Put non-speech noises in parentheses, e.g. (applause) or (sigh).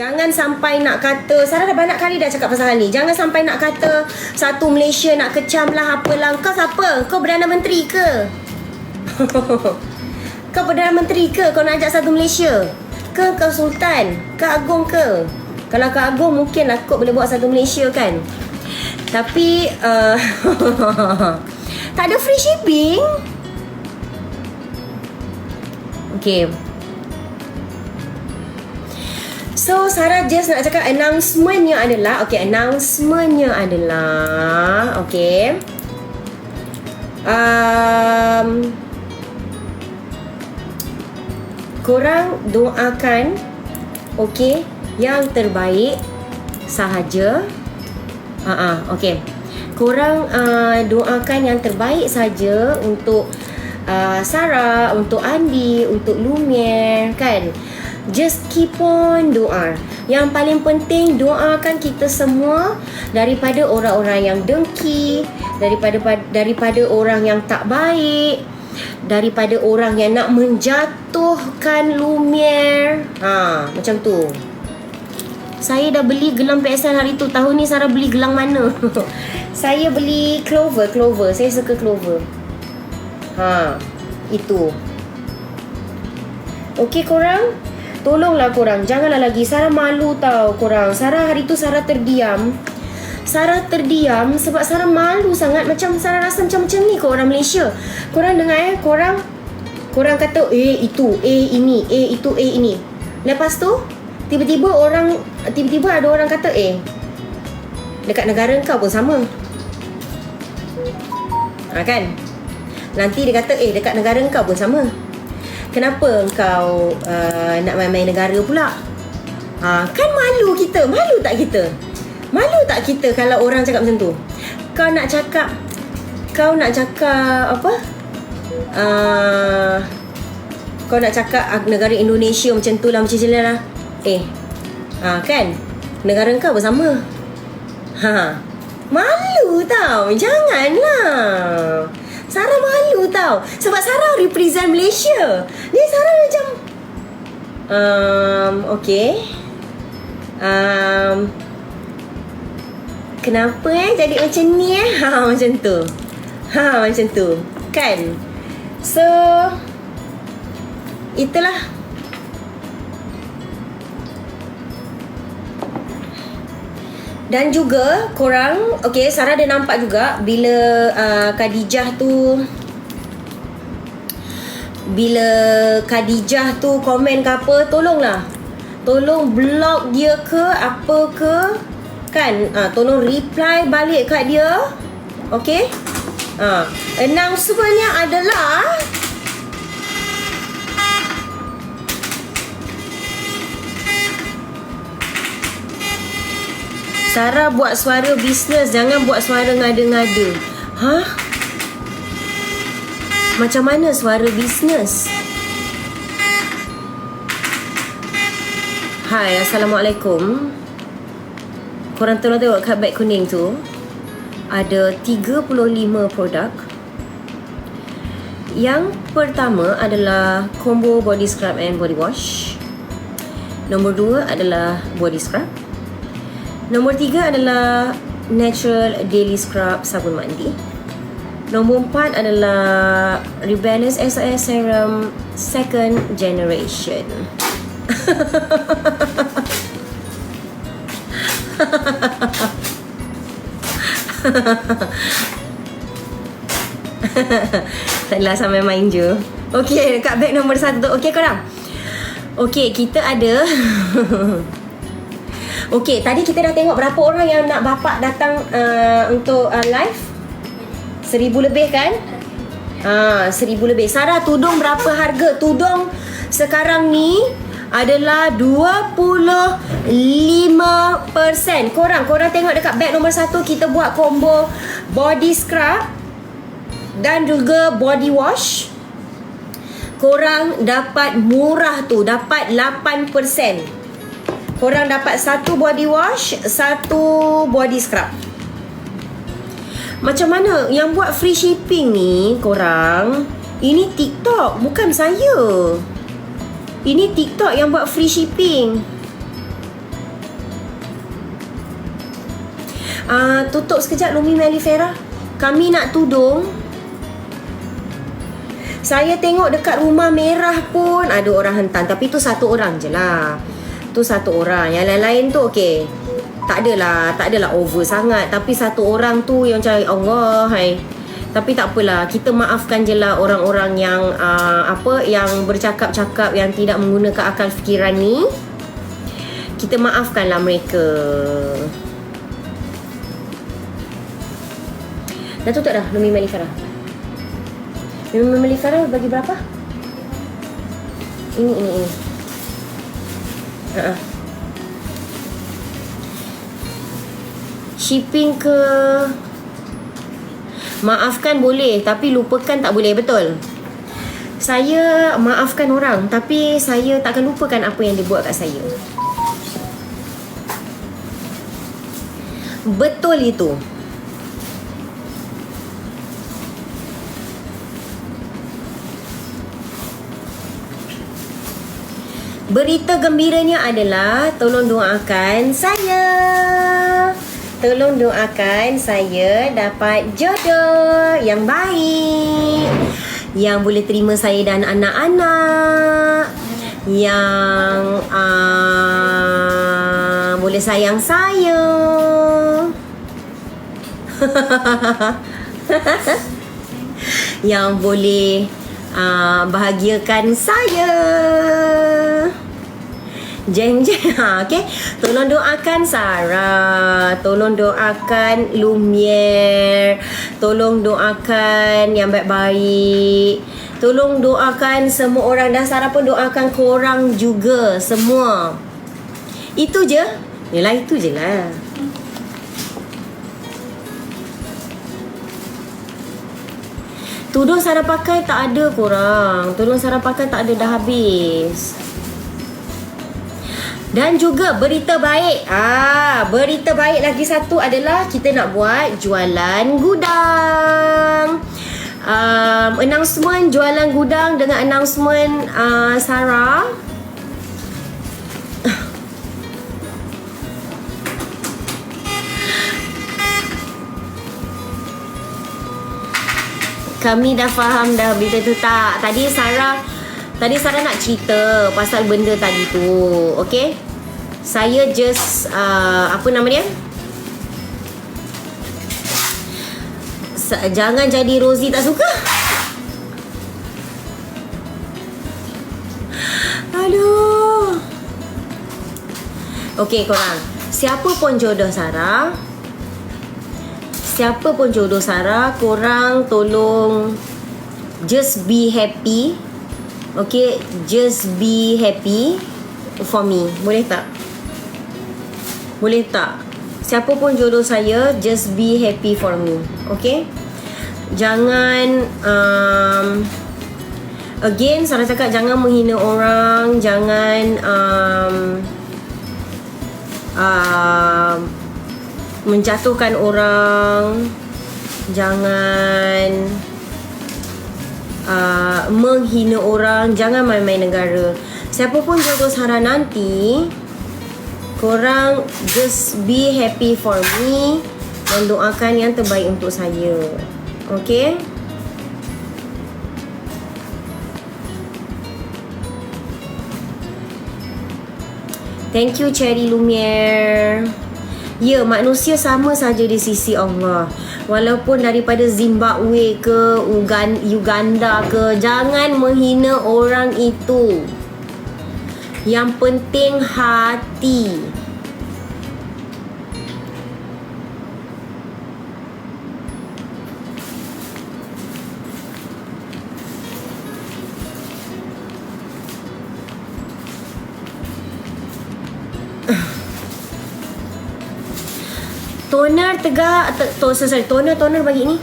Jangan sampai nak kata Sarah dah banyak kali dah cakap pasal hal ni Jangan sampai nak kata Satu Malaysia nak kecam lah apalah Kau siapa? Kau Perdana Menteri ke? (laughs) kau Perdana Menteri ke? Kau nak ajak satu Malaysia? Ke kau Sultan? Ke Agong ke? Kalau ke Agong mungkin lah kot boleh buat satu Malaysia kan? Tapi uh, (laughs) Tak ada free shipping Okay So Sarah just nak cakap announcementnya adalah Okay announcementnya adalah Okay. Um, Korang doakan Okay Yang terbaik Sahaja. Uh -uh, Okay. Korang uh, doakan yang terbaik saja Untuk uh, Sarah Untuk Andi Untuk Lumiere Kan Just keep on doa. Yang paling penting doakan kita semua daripada orang-orang yang dengki, daripada daripada orang yang tak baik, daripada orang yang nak menjatuhkan Lumiere. Ha, macam tu. Saya dah beli gelang PSN hari tu. Tahun ni Sarah beli gelang mana? (laughs) saya beli Clover, Clover. Saya suka Clover. Ha, itu. Okey korang? Tolonglah korang Janganlah lagi Sarah malu tau korang. Sarah hari tu Sarah terdiam. Sarah terdiam Sebab Sarah malu sangat Macam Sarah rasa macam-macam ni kau orang Malaysia. Korang dengar eh Korang Korang kata Eh itu Eh ini Eh itu Eh ini. Lepas tu Tiba-tiba orang Tiba-tiba ada orang kata Eh Dekat negara kau pun sama. Ha kan? Nanti dia kata Eh dekat negara kau pun sama kenapa kau uh, nak main-main negara pula? Ha, kan malu kita, malu tak kita? Malu tak kita kalau orang cakap macam tu? Kau nak cakap, kau nak cakap apa? Uh, kau nak cakap negara Indonesia macam tu lah, macam lah. Eh, ha, kan? Negara kau bersama. Ha, malu tau, janganlah. Sarah malu tau. Sebab Sarah represent Malaysia. Ni Sarah macam um, Okay. Um, Kenapa eh? Jadi macam ni eh? (laughs) Ha macam tu. Ha macam tu. Kan? So Itulah Dan juga korang Okay Sarah ada nampak juga Bila uh, Khadijah tu Bila Khadijah tu komen ke apa Tolonglah. Tolong block dia ke Apa ke Kan? Uh, Tolong reply balik kat dia Okay? Uh, Announcementnya adalah Sarah buat suara bisnes Jangan buat suara ngada-ngada. Hah? Macam mana suara bisnes? Hai, Assalamualaikum. Korang tolong tengok kat beg kuning tu. Ada 35 produk. Yang pertama adalah Combo Body Scrub and Body Wash. Nombor dua adalah Body Scrub Nombor tiga adalah Natural Daily Scrub Sabun Mandi. Nombor empat adalah Rebalance SOS Serum Second Generation. Taklah sampai main je. Okay, kat bag nombor satu tu. Okay korang? Okay, kita ada (laughs) Okey, tadi kita dah tengok berapa orang yang nak bapak datang uh, untuk uh, live? Seribu lebih kan? Ah, seribu lebih. Sarah, tudung berapa harga? Tudung sekarang ni adalah 25%. Korang, korang tengok dekat bag nombor satu kita buat combo body scrub dan juga body wash. Korang dapat murah tu, dapat 8% Korang dapat satu body wash Satu body scrub Macam mana yang buat free shipping ni korang Ini TikTok bukan saya Ini TikTok yang buat free shipping Uh, tutup sekejap Lumi Melifera. Kami nak tudung. Saya tengok dekat rumah merah pun ada orang hentan. Tapi tu satu orang je lah. Tu satu orang. Yang lain-lain tu okey. Tak adalah, tak adalah over sangat. Tapi satu orang tu yang cari Allah. Hai. Tapi tak apalah. Kita maafkan je lah orang-orang yang uh, apa yang bercakap-cakap yang tidak menggunakan akal fikiran ni. Kita maafkanlah mereka. Dah tutup dah Lumi Malifara Lumi Malifara bagi berapa? Ini, ini, ini uh-uh. Shipping ke? Maafkan boleh Tapi lupakan tak boleh Betul? Saya maafkan orang Tapi saya takkan lupakan Apa yang dia buat kat saya. Betul itu Berita gembiranya adalah tolong doakan saya. Tolong doakan saya dapat jodoh yang baik. Yang boleh terima saya dan anak-anak. Yang uh, boleh sayang saya. (laughs) yang boleh uh, bahagiakan saya. Jeng jeng. (laughs) Ha, okay. Tolong doakan Sarah. Tolong doakan Lumiere. Tolong doakan Yang baik-baik. Tolong doakan semua orang. Dan Sarah pun doakan korang juga Semua. Itu je. Yelah itu je lah. Tudung Sarah pakai tak ada korang. Tudung Sarah pakai tak ada dah habis dan juga berita baik. Ah, berita baik lagi satu adalah kita nak buat jualan gudang. Um, announcement jualan gudang dengan announcement uh, Sarah. Kami dah faham dah berita tu tak. Tadi Sarah Tadi Sarah nak cerita pasal benda tadi tu. Okay? Saya just, uh, apa nama dia? Jangan jadi Rosie tak suka. Aduh. Okay korang. Siapa pun jodoh Sarah. Siapa pun jodoh Sarah. Korang tolong just be happy. Okay, just be happy for me. Boleh tak? Boleh tak? Siapa pun jodoh saya, just be happy for me. Okay? Jangan um, Again, saya cakap jangan menghina orang Jangan um, uh, Menjatuhkan orang Jangan uh, menghina orang jangan main-main negara. Siapa pun jodoh Sarah nanti korang just be happy for me dan doakan yang terbaik untuk saya. Okay Thank you Cherry Lumiere. Ya, manusia sama saja di sisi Allah. Walaupun daripada Zimbabwe ke Uganda ke jangan menghina orang itu. Yang penting hati toner tegak to, sorry, toner toner bagi ni